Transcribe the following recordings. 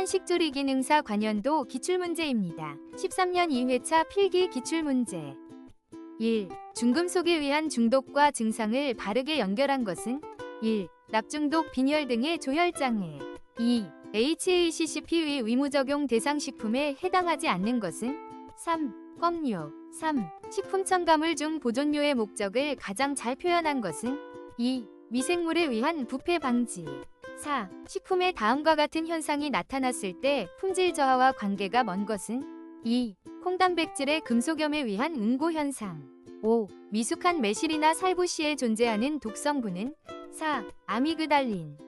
한식조리 기능사 관연도 기출문제입니다. 13년 2회차 필기 기출문제 1. 중금속에 의한 중독과 증상을 바르게 연결한 것은 1. 납중독, 빈혈 등의 조혈장애 2. HACCP의 의무적용 대상 식품에 해당하지 않는 것은 3. 껌류 3. 식품 첨가물 중 보존료의 목적을 가장 잘 표현한 것은 2. 미생물에 의한 부패 방지 4. 식품에 다음과 같은 현상이 나타났을 때 품질 저하와 관계가 먼 것은 2. 콩단백질의 금속염에 의한 응고 현상 5. 미숙한 매실이나 살구시에 존재하는 독성분은 4. 아미그달린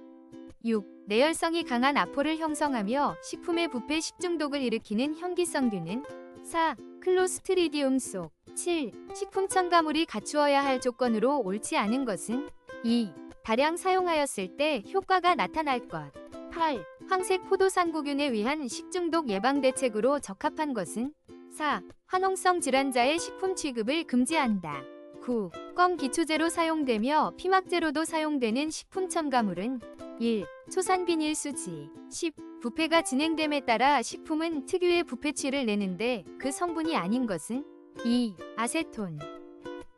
6. 내열성이 강한 아포를 형성하며 식품의 부패 식중독을 일으키는 현기성균은 4. 클로스트리디움 속 7. 식품 첨가물이 갖추어야 할 조건으로 옳지 않은 것은 2. 다량 사용하였을 때 효과가 나타날 것 8. 황색 포도상구균에 의한 식중독 예방 대책으로 적합한 것은 4. 화농성 질환자의 식품 취급을 금지한다 9. 껌 기초제로 사용되며 피막제로도 사용되는 식품 첨가물은 1. 초산비닐 수지 10. 부패가 진행됨에 따라 식품은 특유의 부패취를 내는데 그 성분이 아닌 것은 2. 아세톤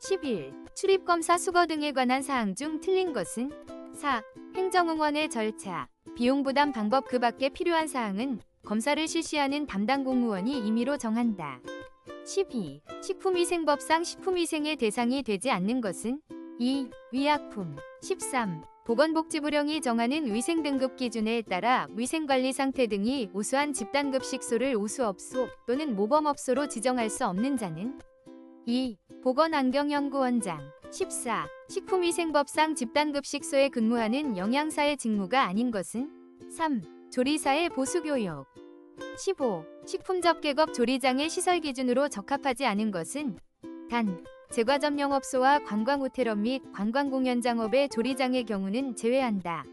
11. 출입검사 수거 등에 관한 사항 중 틀린 것은 4. 행정응원의 절차, 비용 부담 방법 그 밖에 필요한 사항은 검사를 실시하는 담당 공무원이 임의로 정한다. 12. 식품위생법상 식품위생의 대상이 되지 않는 것은 2. 위약품 13. 보건복지부령이 정하는 위생 등급 기준에 따라 위생관리 상태 등이 우수한 집단급식소를 우수업소 또는 모범업소로 지정할 수 없는 자는 2. 보건환경연구원장 14. 식품위생법상 집단급식소에 근무하는 영양사의 직무가 아닌 것은 3. 조리사의 보수교육 15. 식품접객업 조리장의 시설 기준으로 적합하지 않은 것은 단. 제과점 영업소와 관광호텔업 및 관광공연장업의 조리장의 경우는 제외한다.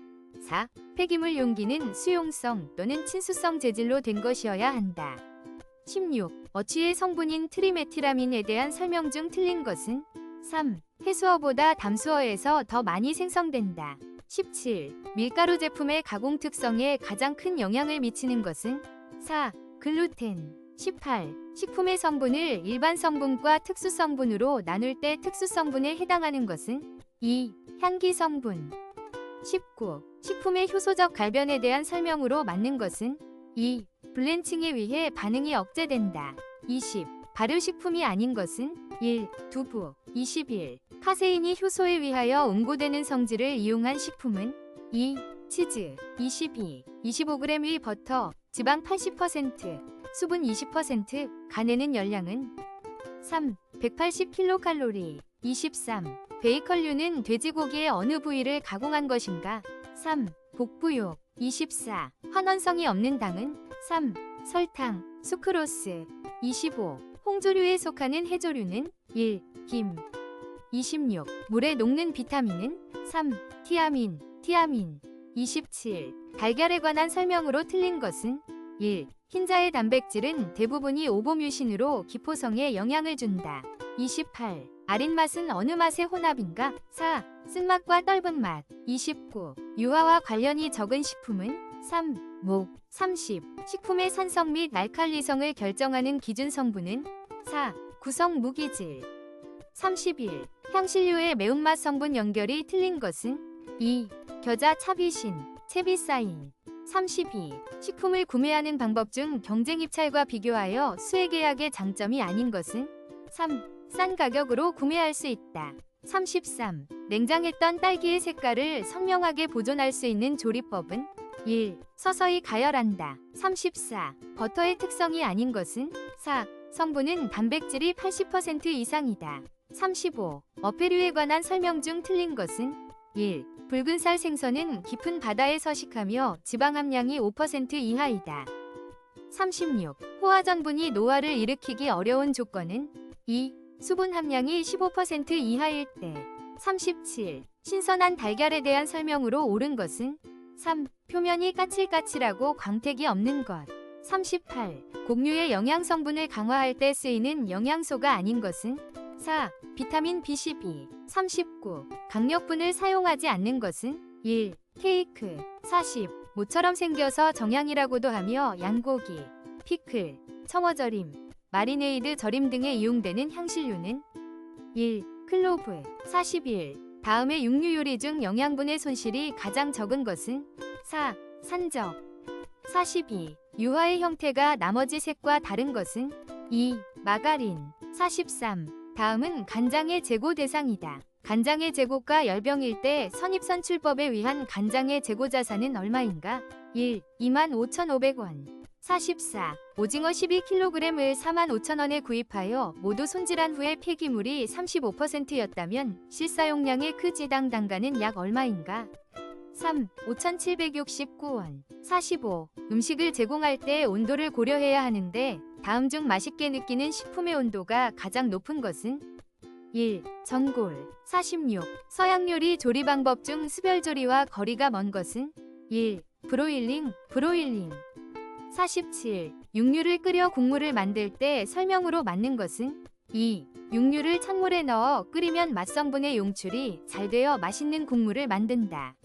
4. 폐기물 용기는 수용성 또는 친수성 재질로 된 것이어야 한다. 16. 어취의 성분인 트리메티라민에 대한 설명 중 틀린 것은 3. 해수어보다 담수어에서 더 많이 생성된다. 17. 밀가루 제품의 가공 특성에 가장 큰 영향을 미치는 것은 4. 글루텐 18. 식품의 성분을 일반 성분과 특수 성분으로 나눌 때 특수 성분에 해당하는 것은 2. 향기 성분 19. 식품의 효소적 갈변에 대한 설명으로 맞는 것은 2. 블렌칭에 의해 반응이 억제된다. 20. 발효식품이 아닌 것은 1. 두부 21. 카세인이 효소에 의하여 응고되는 성질을 이용한 식품은 2. 치즈 22. 25g의 버터 지방 80% 수분 20% 간에는 열량은 3. 180kcal 23. 베이컨류는 돼지고기의 어느 부위를 가공한 것인가? 3. 복부육 24. 환원성이 없는 당은 3. 설탕, 수크로스 25. 홍조류에 속하는 해조류는 1. 김 26. 물에 녹는 비타민은 3. 티아민, 티아민 27. 달걀에 관한 설명으로 틀린 것은 1. 흰자의 단백질은 대부분이 오보뮤신으로 기포성에 영향을 준다. 28. 아린 맛은 어느 맛의 혼합인가? 4. 쓴맛과 떫은 맛. 29. 유화와 관련이 적은 식품은 3. 목. 30. 식품의 산성 및 알칼리성을 결정하는 기준 성분은 4. 구성 무기질. 31. 향신료의 매운맛 성분 연결이 틀린 것은 2. 겨자 차비신, 채비사인. 32. 식품을 구매하는 방법 중 경쟁 입찰과 비교하여 수액계약의 장점이 아닌 것은 3. 싼 가격으로 구매할 수 있다. 33. 냉장했던 딸기의 색깔을 선명하게 보존할 수 있는 조리법은 1. 서서히 가열한다. 34. 버터의 특성이 아닌 것은 4. 성분은 단백질이 80% 이상이다. 35. 어패류에 관한 설명 중 틀린 것은 1. 붉은 살 생선은 깊은 바다에 서식하며 지방 함량이 5% 이하이다. 36. 호화전분이 노화를 일으키기 어려운 조건은 2. 수분 함량이 15% 이하일 때. 37. 신선한 달걀에 대한 설명으로 옳은 것은 3. 표면이 까칠까칠하고 광택이 없는 것. 38. 곡류의 영양 성분을 강화할 때 쓰이는 영양소가 아닌 것은 4. 비타민 B12 39. 강력분을 사용하지 않는 것은 1. 케이크 40. 모처럼 생겨서 정향이라고도 하며 양고기, 피클, 청어절임, 마리네이드 절임 등에 이용되는 향신료는 1. 클로브 41. 다음의 육류 요리 중 영양분의 손실이 가장 적은 것은 4. 산적 42. 유화의 형태가 나머지 색과 다른 것은 2. 마가린 43. 다음은 간장의 재고 대상이다. 간장의 재고가 열병일 때 선입선출법에 의한 간장의 재고 자산은 얼마인가? 1. 25,500원 44. 오징어 12kg을 45,000원에 구입하여 모두 손질한 후에 폐기물이 35%였다면 실사용량의 그 지당 단가는 약 얼마인가? 3. 5,769원 45. 음식을 제공할 때 온도를 고려해야 하는데 다음 중 맛있게 느끼는 식품의 온도가 가장 높은 것은 1. 전골 46. 서양 요리 조리 방법 중 수별 조리와 거리가 먼 것은 1. 브로일링 브로일링 47. 육류를 끓여 국물을 만들 때 설명으로 맞는 것은 2. 육류를 찬물에 넣어 끓이면 맛성분의 용출이 잘 되어 맛있는 국물을 만든다.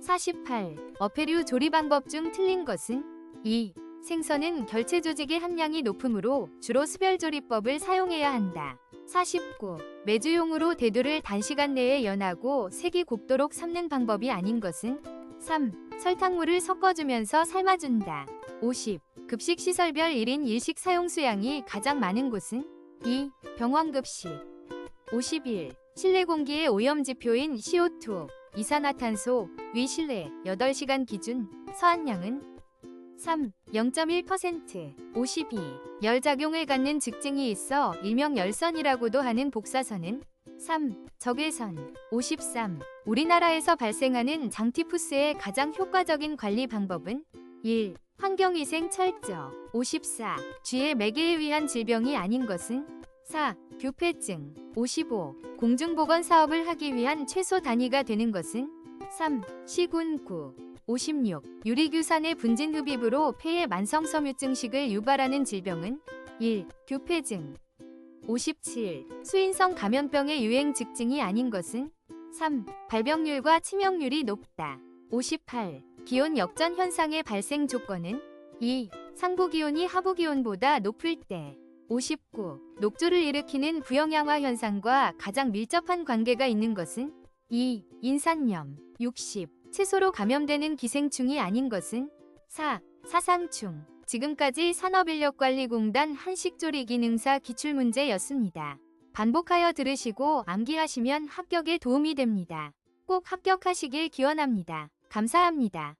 48. 어패류 조리 방법 중 틀린 것은 2. 생선은 결체 조직의 함량이 높으므로 주로 수별조리법을 사용해야 한다. 49. 메주용으로 대두를 단시간 내에 연하고 색이 곱도록 삶는 방법이 아닌 것은 3. 설탕물을 섞어주면서 삶아준다. 50. 급식 시설별 1인 1식 사용 수량이 가장 많은 곳은 2. 병원 급식 51. 실내 공기의 오염 지표인 CO2, 이산화탄소, 위실내 8시간 기준 서한량은 3. 0.1% 52. 열작용을 갖는 직증이 있어 일명 열선이라고도 하는 복사선은 3. 적외선 53. 우리나라에서 발생하는 장티푸스의 가장 효과적인 관리 방법은 1. 환경위생 철저 54. 쥐의 매개에 의한 질병이 아닌 것은 4. 교폐증 55. 공중보건 사업을 하기 위한 최소 단위가 되는 것은 3. 시군구 56. 유리규산의 분진 흡입으로 폐의 만성 섬유증식을 유발하는 질병은 1. 교폐증 57. 수인성 감염병의 유행 직증이 아닌 것은 3. 발병률과 치명률이 높다. 58. 기온 역전 현상의 발생 조건은 2. 상부 기온이 하부 기온보다 높을 때 59. 녹조를 일으키는 부영양화 현상과 가장 밀접한 관계가 있는 것은 2. 인산염 60. 채소로 감염되는 기생충이 아닌 것은 4. 사상충 지금까지 산업인력관리공단 한식조리 기능사 기출문제였습니다. 반복하여 들으시고 암기하시면 합격에 도움이 됩니다. 꼭 합격하시길 기원합니다. 감사합니다.